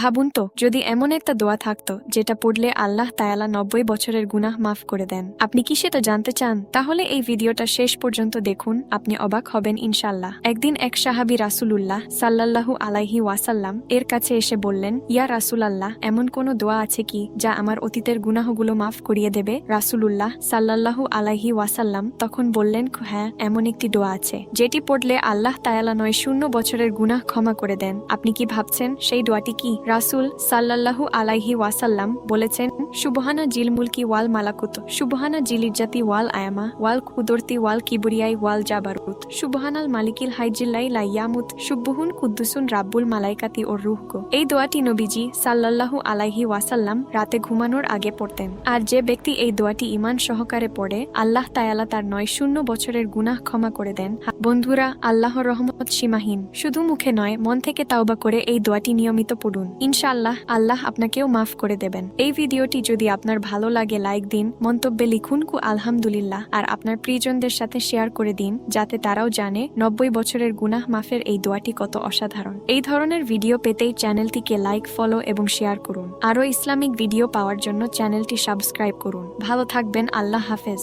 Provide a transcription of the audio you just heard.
ভাবুন তো, যদি এমন একটা দোয়া থাকতো, যেটা পড়লে আল্লাহ তায়ালা নব্বই বছরের গুনাহ মাফ করে দেন। আপনি কি সেটা জানতে চান? তাহলে এই ভিডিওটা শেষ পর্যন্ত দেখুন, আপনি অবাক হবেন ইনশাল্লাহ একদিন এক সাহাবি রাসুলুল্লাহ সাল্লাল্লাহু আলাইহি ওয়াসাল্লাম এর কাছে এসে বললেন, ইয়া রাসুলাল্লাহ, এমন কোনো দোয়া আছে কি, যা আমার অতীতের গুনাহগুলো মাফ করিয়ে দেবে? রাসুলুল্লাহ সাল্লাল্লাহু আলাইহি ওয়াসাল্লাম তখন বললেন হ্যাঁ এমন একটি দোয়া আছে, যেটি পড়লে আল্লাহ তায়ালা নয় শূন্য বছরের গুনাহ ক্ষমা করে দেন। আপনি কি ভাবছেন, সেই দোয়াটি কি? রাসুল সাল্লাল্লাহু আলাইহি ওয়াসাল্লাম বলেছেন, সুবহানা জিল মুলকি ওয়াল মালাকুত, সুবহানা জিল ইজ্জাতি ওয়াল আয়ামা, ওয়াল কুদরতি ওয়াল কিবরিয়াই ওয়াল জাবারুত, সুবহানাল মালিকিল হাইজিল্লাই লাইয়ামুত, সুবহুন কুদ্দুসুন রাব্বুল মালাইকাতি ও রুহগো এই দোয়াটি নবীজি সাল্লাল্লাহু আলাইহি ওয়াসাল্লাম রাতে ঘুমানোর আগে পড়তেন। আর যে ব্যক্তি এই দোয়াটি ইমান সহকারে পড়ে, আল্লাহ তায়ালা তার নয় শূন্য বছরের গুনাহ ক্ষমা করে দেন। বন্ধুরা, আল্লাহর রহমত সীমাহীন। শুধু মুখে নয়, মন থেকে তাওবা করে এই দোয়াটি নিয়মিত পড়ুন। ইনশাআল্লাহ আল্লাহ আপনাকেও মাফ করে দেবেন। এই ভিডিওটি যদি আপনার ভালো লাগে, লাইক দিন, মন্তব্যে লিখুন কু আলহামদুলিল্লাহ, আর আপনার প্রিয়জনদের সাথে শেয়ার করে দিন, যাতে তারাও জানে নব্বই বছরের গুনাহ মাফের এই দোয়াটি কত অসাধারণ। এই ধরনের ভিডিও পেতেই চ্যানেলটিকে লাইক, ফলো এবং শেয়ার করুন। আরও ইসলামিক ভিডিও পাওয়ার জন্য চ্যানেলটি সাবস্ক্রাইব করুন। ভালো থাকবেন, আল্লাহ হাফেজ।